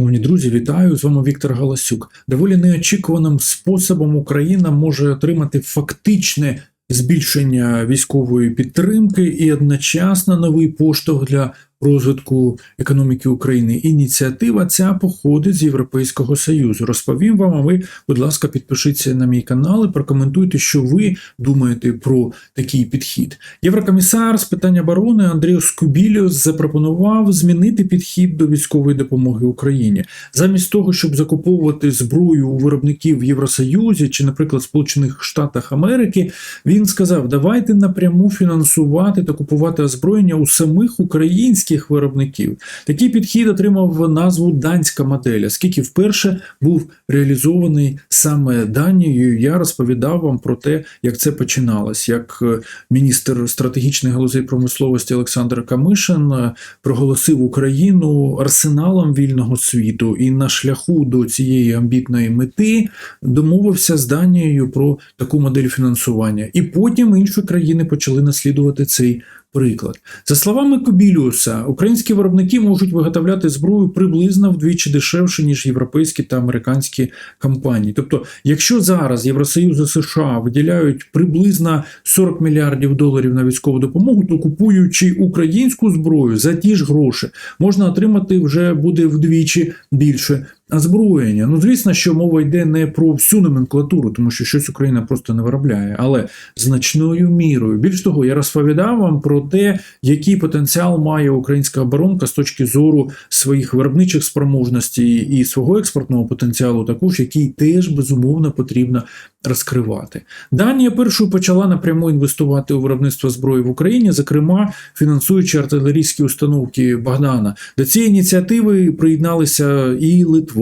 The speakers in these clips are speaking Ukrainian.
Шановні друзі, вітаю з вами Віктор Галасюк. Доволі неочікуваним способом Україна може отримати фактичне збільшення військової підтримки і одночасно новий поштовх для розвитку економіки України. Ініціатива ця походить з Європейського Союзу. Розповім вам, а ви, будь ласка, підпишіться на мій канал і прокоментуйте, що ви думаєте про такий підхід. Єврокомісар з питань оборони Андріус Кубіліус запропонував змінити підхід до військової допомоги Україні. Замість того, щоб закуповувати зброю у виробників в Євросоюзі чи, наприклад, Сполучених Штатах Америки, він сказав: давайте напряму фінансувати та купувати озброєння у самих українських виробників. Такий підхід отримав назву данська модель, оскільки вперше був реалізований саме Данією. Я розповідав вам про те, як це починалось, як е, міністр стратегічної галузей промисловості Олександр Камишин е, проголосив Україну арсеналом вільного світу і на шляху до цієї амбітної мети домовився з Данією про таку модель фінансування. І потім інші країни почали наслідувати цей приклад. За словами Кобіліуса, українські виробники можуть виготовляти зброю приблизно вдвічі дешевше, ніж європейські та американські компанії. Тобто, якщо зараз Євросоюз і США виділяють приблизно 40 мільярдів доларів на військову допомогу, то купуючи українську зброю за ті ж гроші, можна отримати вже буде вдвічі більше озброєння. Ну, звісно, що мова йде не про всю номенклатуру, тому що щось Україна просто не виробляє, але значною мірою. Більш того, я розповідав вам про те, який потенціал має українська оборонка з точки зору своїх виробничих спроможностей і свого експортного потенціалу, також який теж безумовно потрібно розкривати. Данія першою почала напряму інвестувати у виробництво зброї в Україні, зокрема фінансуючи артилерійські установки Богдана. До цієї ініціативи приєдналися і Литва,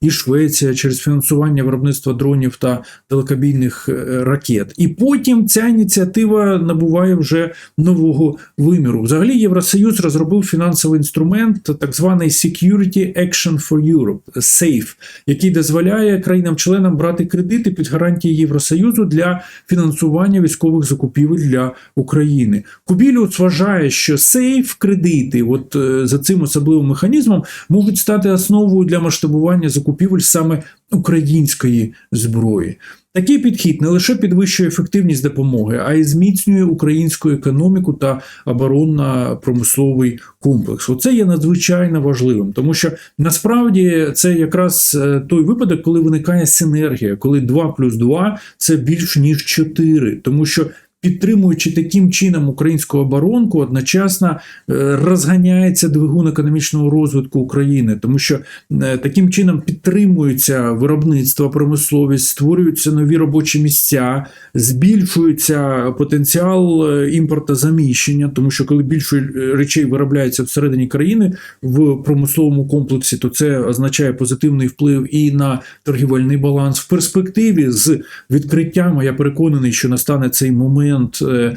і Швеція через фінансування виробництва дронів та далекобійних е, ракет. І потім ця ініціатива набуває вже нового виміру. Взагалі, Євросоюз розробив фінансовий інструмент, так званий Security Action for Europe SAFE, який дозволяє країнам-членам брати кредити під гарантії Євросоюзу для фінансування військових закупівель для України. Кубіліус вважає, що SAFE кредити, от е, за цим особливим механізмом, можуть стати основою для масштабування закупівель саме української зброї. Такий підхід не лише підвищує ефективність допомоги, а й зміцнює українську економіку та оборонно-промисловий комплекс. Оце є надзвичайно важливим, тому що насправді це якраз е, той випадок, коли виникає синергія, коли 2 плюс 2 – це більш ніж 4, тому що. Підтримуючи таким чином українську оборонку, одночасно е, розганяється двигун економічного розвитку України, тому що е, таким чином підтримується виробництво, промисловість, створюються нові робочі місця, збільшується потенціал е, імпортозаміщення, тому що коли більше речей виробляється всередині країни в промисловому комплексі, то це означає позитивний вплив і на торгівельний баланс в перспективі з відкриттям. Я переконаний, що настане цей момент момент е,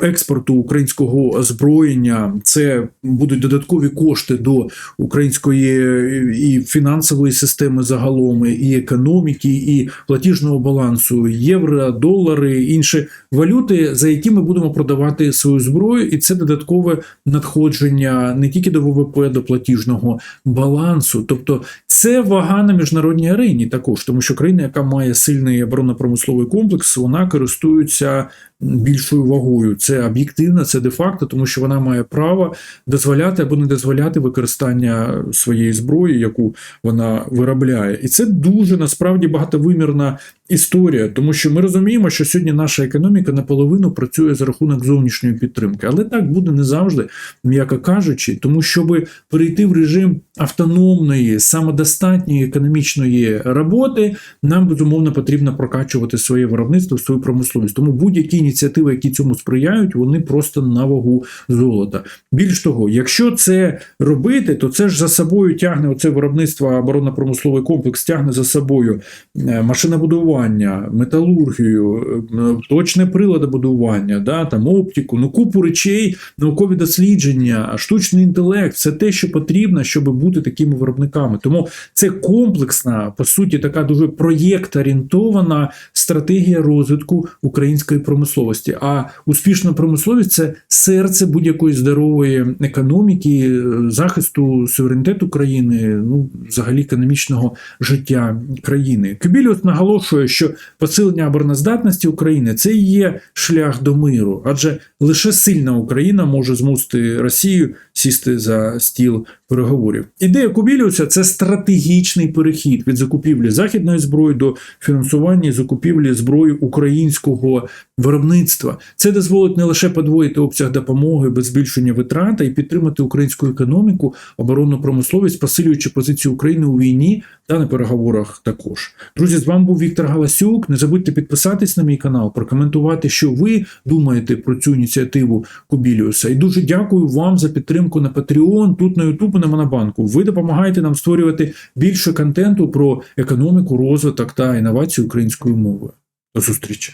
експорту українського озброєння. Це будуть додаткові кошти до української і фінансової системи загалом, і економіки, і платіжного балансу, євро, долари, інші валюти, за які ми будемо продавати свою зброю, і це додаткове надходження не тільки до ВВП, до платіжного балансу. Тобто це вага на міжнародній арені також, тому що країна, яка має сильний оборонно-промисловий комплекс, вона користується більшою вагою. Це об'єктивно, це де-факто, тому що вона має право дозволяти або не дозволяти використання своєї зброї, яку вона виробляє. І це дуже насправді багатовимірна історія, тому що ми розуміємо, що сьогодні наша економіка наполовину працює за рахунок зовнішньої підтримки, але так буде не завжди, м'яко кажучи, тому щоб перейти в режим автономної, самодостатньої економічної роботи, нам безумовно потрібно прокачувати своє виробництво, свою промисловість. Тому будь-які ініціативи, які цьому сприяють, вони просто на вагу золота. Більш того, якщо це робити, то це ж за собою тягне оце виробництво оборонно-промисловий комплекс, тягне за собою е, машинобудування, металургію, е, точне приладобудування, да, там оптику, ну купу речей, наукові дослідження, штучний інтелект це те, що потрібно, щоб бути такими виробниками. Тому це комплексна, по суті, така дуже проєкт орієнтована стратегія розвитку української промисловості промисловості. А успішна промисловість це серце будь-якої здорової економіки, захисту суверенітету країни, ну взагалі економічного життя країни. Кабіліус наголошує, що посилення обороноздатності України це і є шлях до миру, адже лише сильна Україна може змусити Росію сісти за стіл переговорів. Ідея Кубіліуса це стратегічний перехід від закупівлі західної зброї до фінансування закупівлі зброї українського виробництва. Це дозволить не лише подвоїти обсяг допомоги без збільшення витрат, а й підтримати українську економіку, оборонну промисловість, посилюючи позицію України у війні та на переговорах також. Друзі, з вами був Віктор Галасюк. Не забудьте підписатись на мій канал, прокоментувати, що ви думаєте про цю ініціативу Кубіліуса. І дуже дякую вам за підтримку на Patreon, тут на YouTube і на Монобанку. Ви допомагаєте нам створювати більше контенту про економіку, розвиток та інновацію українською мовою. До зустрічі!